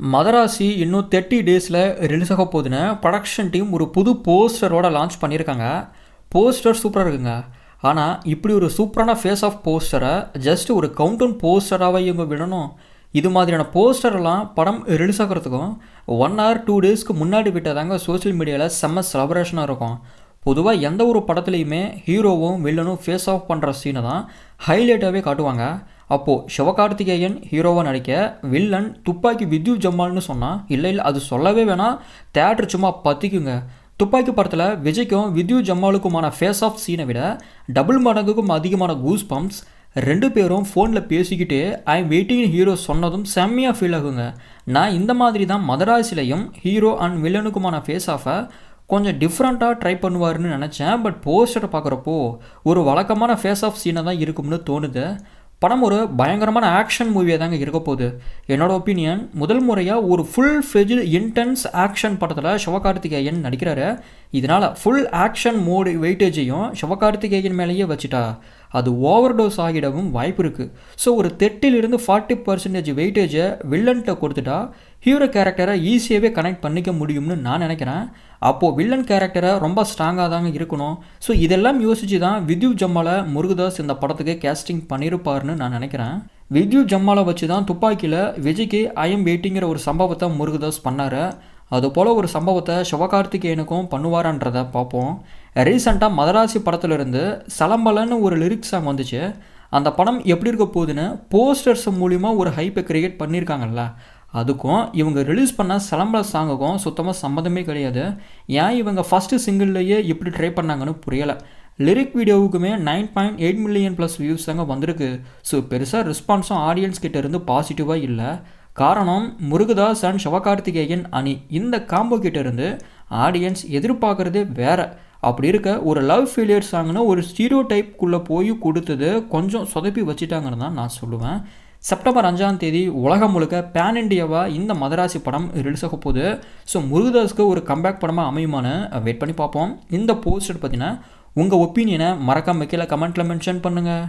மதராசி இன்னும் தேர்ட்டி டேஸில் ரிலீஸ் ஆக போகுதுன்னு ப்ரொடக்ஷன் டீம் ஒரு புது போஸ்டரோட லான்ச் பண்ணியிருக்காங்க. போஸ்டர் சூப்பராக இருக்குங்க. ஆனால் இப்படி ஒரு சூப்பரான ஃபேஸ் ஆஃப் போஸ்டரை ஜஸ்ட் ஒரு கவுண்டவுன் போஸ்டராகவே இவங்க விடணும். இது மாதிரியான போஸ்டரெல்லாம் படம் ரிலீஸ் ஆகிறதுக்கும் ஒன் ஹவர் டூ டேஸ்க்கு முன்னாடி விட்டதாங்க சோஷியல் மீடியாவில் செம்ம செலப்ரேஷனாக இருக்கும். பொதுவாக எந்த ஒரு படத்துலையுமே ஹீரோவும் வில்லனும் ஃபேஸ் ஆஃப் பண்ணுற சீனை தான் ஹைலைட்டாகவே காட்டுவாங்க. அப்போது சிவகார்த்திகேயன் ஹீரோவாக நடிக்க வில்லன் துப்பாக்கி வித்யு ஜம்மால்னு சொன்னால் இல்லை இல்லை அது சொல்லவே வேணாம் தேட்டர் சும்மா பற்றிக்குங்க துப்பாக்கி படத்தில் விஜய்க்கும் வித்யு ஜம்மாலுக்குமான ஃபேஸ் ஆஃப் சீனை விட டபுள் மடங்குக்கும் அதிகமான கூஸ் பம்ப்ஸ் ரெண்டு பேரும் ஃபோனில் பேசிக்கிட்டே ஐ எம் வெயிட்டிங் ஹீரோ சொன்னதும் செம்மையாக ஃபீல் ஆகுங்க. நான் இந்த மாதிரி தான் மதராசிலையும் ஹீரோ அண்ட் வில்லனுக்குமான ஃபேஸ் ஆஃபை கொஞ்சம் டிஃப்ரெண்ட்டாக ட்ரை பண்ணுவாருன்னு நினச்சேன். பட் போஸ்டரை பார்க்குறப்போ ஒரு வழக்கமான ஃபேஸ் ஆஃப் சீனை தான் இருக்கும்னு தோணுது. படம் ஒரு பயங்கரமான ஆக்ஷன் மூவியாக தாங்க இருக்க போகுது. என்னோட ஒப்பீனியன் முதல் முறையாக ஒரு ஃபுல் ஃப்ளெஜ் இன்டென்ஸ் ஆக்ஷன் படத்தில் சிவகார்த்திகேயன் நடிக்கிறாரு. இதனால் ஃபுல் ஆக்ஷன் மோடு வெயிட்டேஜையும் சிவகார்த்திகேயன் மேலேயே வச்சுட்டா அது ஓவர் டோஸ் ஆகிடவும் வாய்ப்பு இருக்குது ஸோ ஒரு தெட்டிலிருந்து ஃபார்ட்டி பர்சன்டேஜ் வெயிட்டேஜை வில்லன்கிட்ட கொடுத்துட்டா ஹீரோ கேரக்டரை ஈஸியாகவே கனெக்ட் பண்ணிக்க முடியும்னு நான் நினைக்கிறேன். அப்போது வில்லன் கேரக்டரை ரொம்ப ஸ்ட்ராங்காக தாங்க இருக்கணும். ஸோ இதெல்லாம் யோசித்து தான் வித்யு ஜம்மாலை முருகதாஸ் இந்த படத்துக்கு கேஸ்டிங் பண்ணியிருப்பாருன்னு நான் நினைக்கிறேன். வித்யு ஜம்மாலை வச்சு தான் துப்பாக்கியில் விஜய்க்கு ஐஎம் வெயிட்டிங்கிற ஒரு சம்பவத்தை முருகதாஸ் பண்ணார். அதுபோல் ஒரு சம்பவத்தை சிவகார்த்திகேயனுக்கும் பண்ணுவாரான்றதை பார்ப்போம். ரீசெண்டாக மதராசி படத்துலேருந்து சலம்பலன்னு ஒரு லிரிக்ஸ் சாங் வந்துச்சு. அந்த படம் எப்படி இருக்க போகுதுன்னு போஸ்டர்ஸ் மூலிமா ஒரு ஹைப்பை கிரியேட் பண்ணியிருக்காங்கல்ல. அதுக்கும் இவங்க ரிலீஸ் பண்ண சிலம்பல சாங்குக்கும் சுத்தமாக சம்மந்தமே கிடையாது. ஏன் இவங்க ஃபஸ்ட்டு சிங்கிள்லேயே இப்படி ட்ரை பண்ணாங்கன்னு புரியலை. Lyric வீடியோவுக்குமே nine point eight million plus views தாங்க வந்திருக்கு. ஸோ பெருசாக ரெஸ்பான்ஸும் ஆடியன்ஸ் கிட்டேருந்து பாசிட்டிவாக இல்லை. காரணம் முருகதாஸ் அண்ட் சிவகார்த்திகேயன் அணி. இந்த காம்போ இருந்து ஆடியன்ஸ் எதிர்பார்க்குறதே வேற. அப்படி இருக்க ஒரு லவ் ஃபெயிலியர் சாங்னு ஒரு ஸ்டீரியோ டைப்குள்ளே போய் கொடுத்தது கொஞ்சம் சொதப்பி வச்சுட்டாங்கன்னு தான் நான் சொல்லுவேன். செப்டம்பர் அஞ்சாம் தேதி உலகம் முழுக்க பேன் இண்டியாவாக இந்த மதராசி படம் ரிலீஸ் ஆக போகுது. ஸோ முருகதாஸ்க்கு ஒரு கம்பேக் படமாக அமையுமான்னு வெயிட் பண்ணி பார்ப்போம். இந்த போஸ்டர் பார்த்தீங்கன்னா உங்கள் ஒப்பீனியனை மறக்காம கீழே கமெண்ட்டில் மென்ஷன் பண்ணுங்கள்